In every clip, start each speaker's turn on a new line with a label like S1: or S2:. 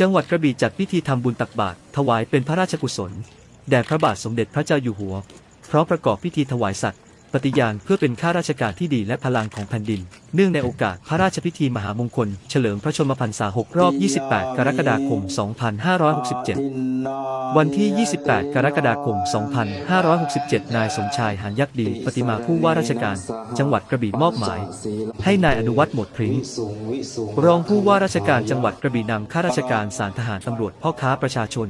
S1: จังหวัดกระบี่จัดพิธีทำบุญตักบาตรถวายเป็นพระราชกุศล แด่พระบาทสมเด็จพระเจ้าอยู่หัว พร้อมประกอบพิธีถวายสัตว์ ปฏิญาณเพื่อเป็นข้าราชการที่ดีและพลังของแผ่นดิน เนื่องในโอกาสพระราชพิธีมหามงคล เฉลิมพระชนมพรรษา 6 รอบ 28 กรกฎาคม 2567 วันที่ 28 กรกฎาคม 2567 นายสมชายหานยักษ์ดีปฏิมาผู้ว่าราชการ จังหวัดกระบี่มอบหมาย ให้นายอนุวัฒน์หมดพริ้งรองผู้ว่าราชการจังหวัดกระบี่นำข้าราชการสารทหารตำรวจพ่อค้าประชาชน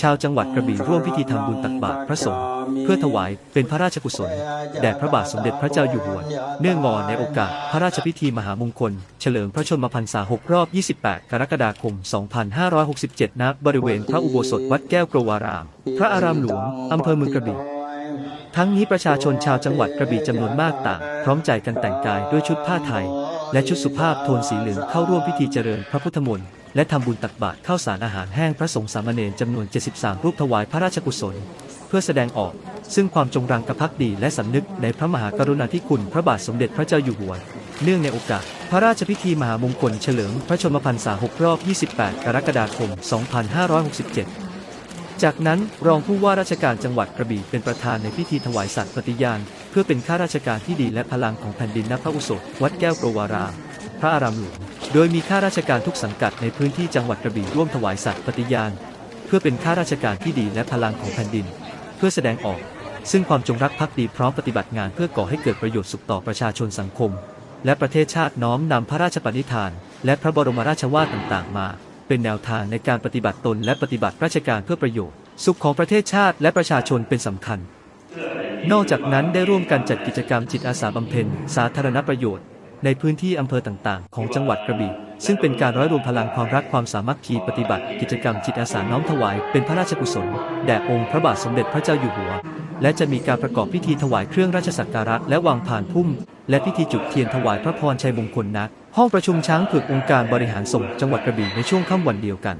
S1: ชาวจังหวัดกระบี่ร่วมพิธีทำบุญตักบาตรพระสงฆ์ เพื่อถวายเป็นพระราชกุศล แด่พระบาทสมเด็จพระเจ้าอยู่หัว เนื่องงอนในโอกาสพระราชพิธีมหามงคล เฉลิมพระชนมพรรษา 6 รอบ 28 กรกฎาคม 2567 ณ บริเวณพระอุโบสถวัดแก้วกรวาราม พระอารามหลวง อำเภอเมืองกระบี่ทั้งนี้ประชาชนชาวจังหวัดกระบี่จำนวนมากต่าง พร้อมใจกันแต่งกายด้วยชุดผ้าไทย และชุดสุภาพโทนสีเหลืองเข้าร่วมพิธีเจริญพระพุทธมนต์ และทำบุญตักบาตรข้าวสารอาหารแห้งพระสงฆ์สามเณรจำนวน 73 รูปถวายพระราชกุศล เพื่อแสดงออก ซึ่งความจงรังภักดีและสำนึกในพระมหากรุณาธิคุณพระบาทสมเด็จพระเจ้าอยู่หัว เนื่องในโอกาส พระราชพิธีมหามงคลเฉลิมพระชนมพรรษา 6 รอบ 28 กรกฎาคม 2567จากนั้นรองผู้ว่าราชการจังหวัดกระบี่เป็นประธานในพิธีถวายสัตย์ปฏิญาณ เพื่อเป็นข้าราชการที่ดีและพลังของแผ่นดินณพระอุโสถวัดแก้วโกรวารามพระอารามหลวง โดยมีข้าราชการทุกสังกัดในพื้นที่จังหวัดกระบี่ร่วมถวายสัตย์ปฏิญาณ เพื่อเป็นข้าราชการที่ดีและพลังของแผ่นดิน เพื่อแสดงออก ซึ่งความจงรักภักดีพร้อมปฏิบัติงานเพื่อก่อให้เกิดประโยชน์สุขต่อประชาชนสังคม และประเทศชาติน้อมนำพระราชปณิธาน และพระบรมราชวาทต่างๆ มา เป็นแนวทางในการปฏิบัติตนและปฏิบัติราชการเพื่อประโยชน์ สุขของประเทศชาติและประชาชนเป็นสำคัญ นอกจากนั้นได้ร่วมกันจัดกิจกรรมจิตอาสาบำเพ็ญสาธารณประโยชน์ ในพื้นที่อำเภอต่างๆ ของจังหวัดกระบี่ ซึ่งเป็นการร้อยรวมพลังความรักความสามัคคีปฏิบัติ กิจกรรมจิตอาสาน้อมถวายเป็นพระราชกุศล แด่องค์พระบาทสมเด็จพระเจ้าอยู่หัว และจะมีการประกอบพิธีถวายเครื่องราชสักการะและวางผ่านพุ่ม และพิธีจุดเทียนถวายพระพรชัยมงคลณห้องประชุมช้างเผือกองค์การบริหารส่งจังหวัดกระบี่ในช่วงค่ำวันเดียวกัน